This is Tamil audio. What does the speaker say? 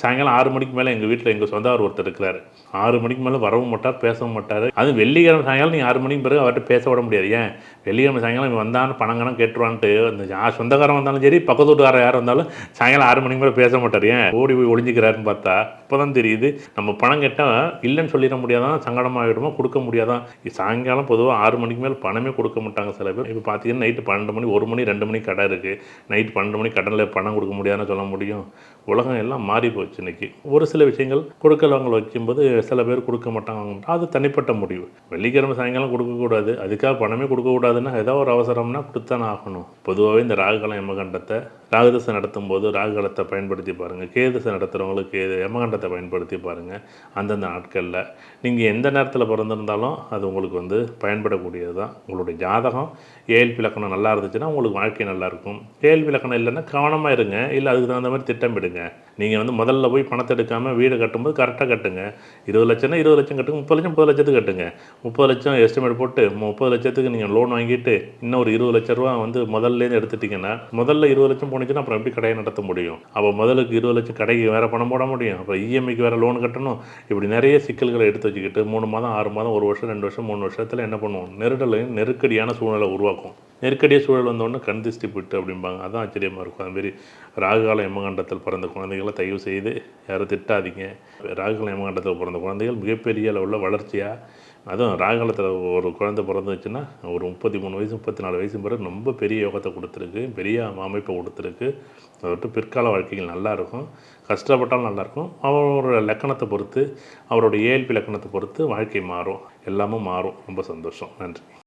சாயங்காலம் ஆறு மணிக்கு மேலே எங்கள் வீட்டில் எங்கள் சொந்தவர் ஒருத்தர் இருக்கிறாரு. ஆறு மணிக்கு மேலே வரவும் மாட்டார் பேசவும் மாட்டார். அதுவும் வெள்ளிக்கிழமை சாயங்காலம் நீங்கள் ஆறு மணிக்கு பிறகு அவர்கிட்ட பேச விட முடியாது. ஏன்? வெள்ளிக்கிழமை சாயங்காலம் இவன் வந்தான்னு பணங்கணம் கேட்டுருவான்ட்டு அந்த சொந்தக்காரன் வந்தாலும் சரி பக்கத்து வீட்டுக்காரர் யார் வந்தாலும் சாயங்காலம் ஆறு மணிக்கு மேலே பேச மாட்டார். ஏன்? ஓடி போய் ஒழிஞ்சிக்கிறாருன்னு பார்த்தா இப்போ தான் தெரியுது நம்ம பணம் கேட்டால் இல்லைன்னு சொல்லிட முடியாதான் சங்கடமாகிடுமோ கொடுக்க முடியாதான் சாயங்காலம் பொதுவாக ஆறு மணிக்கு மேலே பணமே கொடுக்க மாட்டாங்க சில பேர். இப்போ பார்த்தீங்கன்னா நைட்டு பன்னெண்டு மணி ஒரு மணி ரெண்டு மணி கடை இருக்குது நைட் பன்னெண்டு மணி கடனில் பணம் கொடுக்க முடியாதுன்னு சொல்ல முடியும். உலகம் எல்லாம் மாறி போச்சு இன்னைக்கு. ஒரு சில விஷயங்கள் கொடுக்கலவங்க வைக்கும்போது சில பேர் கொடுக்க மாட்டாங்க. அது தனிப்பட்ட முடிவு. வெள்ளிக்கிழமை சாயங்காலம் கொடுக்கக்கூடாது. அதுக்காக பணமே கொடுக்கக்கூடாதுன்னா ஏதோ ஒரு அவசரம்னா கொடுத்தானே ஆகணும். பொதுவாகவே இந்த ராகுகாலம் யமகண்டத்தை ராகுதசை நடத்தும் போது ராகுகாலத்தை பயன்படுத்தி பாருங்கள் கேதசை நடத்துகிறவங்களுக்கு யமகண்டத்தை பயன்படுத்தி பாருங்கள் அந்தந்த நாட்களில். நீங்கள் எந்த நேரத்தில் பிறந்திருந்தாலும் அது உங்களுக்கு வந்து பயன்படக்கூடியது தான் உங்களுடைய ஜாதகம் ஏழ்பி இலக்கணம் நல்லா இருந்துச்சுன்னா உங்களுக்கு வாழ்க்கை நல்லாயிருக்கும் இருக்கும். இலக்கணம் இல்லைன்னா கவனமாக இருங்க. இல்லை அதுக்கு தகுந்த மாதிரி திட்டமிடுங்க. நீங்கள் வந்து முதல்ல போய் பணத்தை எடுக்காமல் வீடு கட்டும்போது கரெக்டாக கட்டுங்க. இருபது லட்சம்னா இருபது லட்சம் கட்டுங்க முப்பது லட்சம் முப்பது லட்சத்துக்கு கட்டுங்க. முப்பது லட்சம் எஸ்டிமேட் போட்டு முப்பது லட்சத்துக்கு நீங்கள் லோன் வாங்கிட்டு இன்னும் ஒரு இருபது லட்ச ரூபா வந்து முதல்லேருந்து எடுத்துட்டிங்கன்னா முதல்ல இருபது லட்சம் போணுச்சுன்னா அப்புறம் எப்படி கடையை நடத்த முடியும்? அப்போ முதலுக்கு இருபது லட்சம் கடைக்கு வேறு பணம் போட முடியும். அப்புறம் இஎம்ஐக்கு வேறு லோன் கட்டணும். இப்படி நிறைய சிக்கல்களை எடுத்து வச்சுக்கிட்டு மூணு மாதம் ஆறு மாதம் ஒரு வருஷம் ரெண்டு வருஷம் மூணு வருஷத்தில் என்ன பண்ணுவோம்? நெருடலையும் நெருக்கடியான சூழ்நிலை உருவாக்கும் நெருக்கடிய சூழல் வந்தோடனே கண் திருஷ்டி போட்டு அப்படிம்பாங்க. அதுதான் ஆச்சரியமாக இருக்கும். அதுமாரி ராகுகால எமகண்டத்தில் பிறந்த குழந்தைகளை தயவு செய்து யாரும் திட்டாதீங்க. ராகுகால எமகண்டத்தில் பிறந்த குழந்தைகள் மிகப்பெரிய அளவில் வளர்ச்சியாக அதுவும் ராகுகாலத்தில் ஒரு குழந்தை பிறந்துச்சுன்னா ஒரு முப்பத்தி மூணு வயசு முப்பத்தி நாலு வயசு பிறகு ரொம்ப பெரிய யோகத்தை கொடுத்துருக்கு பெரிய அமைப்பை கொடுத்துருக்கு. அதை விட்டு பிற்கால வாழ்க்கைகள் நல்லாயிருக்கும் கஷ்டப்பட்டாலும் நல்லாயிருக்கும் அவரோட லக்கணத்தை பொறுத்து அவரோட ஏஎல்பி லக்கணத்தை பொறுத்து வாழ்க்கை மாறும். எல்லாமும் மாறும். ரொம்ப சந்தோஷம். நன்றி.